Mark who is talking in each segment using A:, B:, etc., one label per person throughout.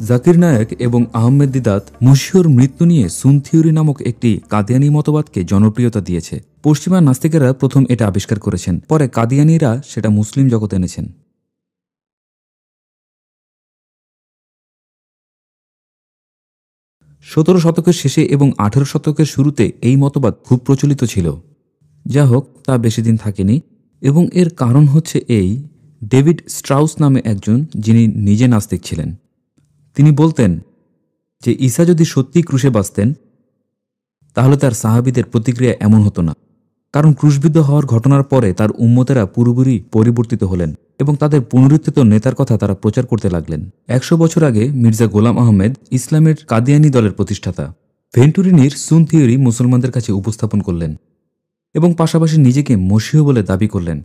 A: জাকির নায়ক এবং আহমেদ দিদাত মশিউর মৃত্যু নিয়ে সুন থিওরি নামক একটি কাদিয়ানি মতবাদকে জনপ্রিয়তা দিয়েছে। পশ্চিমা নাস্তিকেরা প্রথম এটা আবিষ্কার করেছেন, পরে কাদিয়ানিরা সেটা মুসলিম জগতে এনেছেন। সতেরো শতকের শেষে এবং আঠেরো শতকের শুরুতে এই মতবাদ খুব প্রচলিত ছিল। যা হোক তা বেশি দিন থাকেনি এবং এর কারণ হচ্ছে এই, ডেভিড স্ট্রাউস নামে একজন যিনি নিজে নাস্তিক ছিলেন। তিনি বলতেন যে ঈসা যদি সত্যি ক্রুশে বাঁচতেন, তাহলে তার সাহাবিদের প্রতিক্রিয়া এমন হতো না। কারণ ক্রুশবিদ্ধ হওয়ার ঘটনার পরে তার উম্মতেরা পুরোপুরি পরিবর্তিত হলেন এবং তাদের পুনরুত্থিত নেতার কথা তারা প্রচার করতে লাগলেন। একশো বছর আগে মির্জা গোলাম আহমেদ ইসলামের কাদিয়ানি দলের প্রতিষ্ঠাতা ভেন্টুরিনির সুন থিওরি মুসলমানদের কাছে উপস্থাপন করলেন এবং পাশাপাশি নিজেকে মসিহ বলে দাবি করলেন।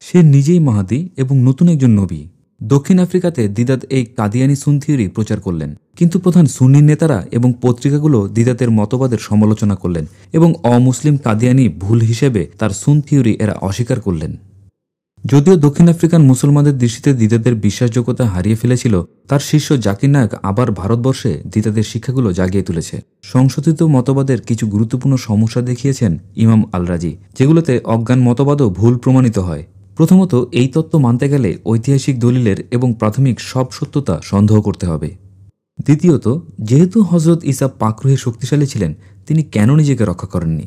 A: সে নিজেই মাহাদি এবং নতুন একজন নবী। দক্ষিণ আফ্রিকাতে দিদাত এই কাদিয়ানি সুন থিওরি প্রচার করলেন। কিন্তু প্রধান সুন্নি নেতারা এবং পত্রিকাগুলো দিদাতের মতবাদের সমালোচনা করলেন এবং অমুসলিম কাদিয়ানি ভুল হিসেবে তার সুন থিওরি এরা অস্বীকার করলেন। যদিও দক্ষিণ আফ্রিকান মুসলমানদের দৃষ্টিতে দিদাদের বিশ্বাসযোগ্যতা হারিয়ে ফেলেছিল, তার শিষ্য জাকির নায়ক আবার ভারতবর্ষে দিদাদের শিক্ষাগুলো জাগিয়ে তুলেছে। সংশোধিত মতবাদের কিছু গুরুত্বপূর্ণ সমস্যা দেখিয়েছেন ইমাম আলরাজি, যেগুলোতে অজ্ঞান মতবাদও ভুল প্রমাণিত হয়। প্রথমত এই তত্ত্ব মানতে গেলে ঐতিহাসিক দলিলের এবং প্রাথমিক সব সত্যতা সন্দেহ করতে হবে। দ্বিতীয়ত, যেহেতু হজরত ইসা পাকরুহে শক্তিশালী ছিলেন, তিনি কেন নিজেকে রক্ষা করেননি?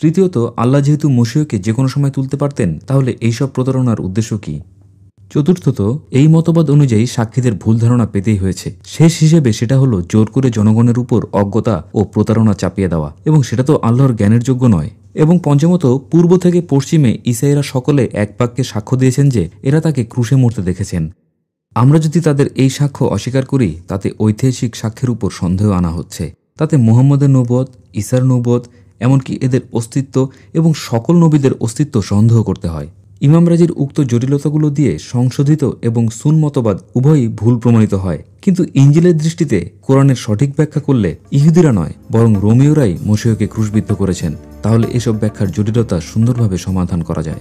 A: তৃতীয়ত, আল্লাহ যেহেতু মসিহকে যে কোনো সময় তুলতে পারতেন, তাহলে এইসব প্রতারণার উদ্দেশ্য কি? চতুর্থত, এই মতবাদ অনুযায়ী সাক্ষীদের ভুল ধারণা পেতেই হয়েছে। শেষ হিসেবে সেটা হলো জোর করে জনগণের উপর অজ্ঞতা ও প্রতারণা চাপিয়ে দেওয়া। এবং সেটা তো আল্লাহর জ্ঞানের যোগ্য নয়। এবং পঞ্চমত, পূর্ব থেকে পশ্চিমে ইসাইরা সকলে এক বাক্যে সাক্ষ্য দিয়েছেন যে, এরা তাকে ক্রুশে মরতে দেখেছেন। আমরা যদি তাদের এই সাক্ষ্য অস্বীকার করি, তাতে ঐতিহাসিক সাক্ষ্যের উপর সন্দেহ আনা হচ্ছে। তাতে মোহাম্মদের নৌবত ইসার নৌবত এমনকি এদের অস্তিত্ব এবং সকল নবীদের অস্তিত্ব সন্দেহ করতে হয়। ইমাম রাজির উক্ত জটিলতাগুলো দিয়ে সংশোধিত এবং সুন মতবাদ উভয়ই ভুল প্রমাণিত হয়। কিন্তু ইঞ্জিলের দৃষ্টিতে কোরআনের সঠিক ব্যাখ্যা করলে ইহুদিরা নয়, বরং রোমিওরাই মসিহকে ক্রুশবিদ্ধ করেছেন। তাহলে এসব ব্যাখ্যার জটিলতা সুন্দরভাবে সমাধান করা যায়।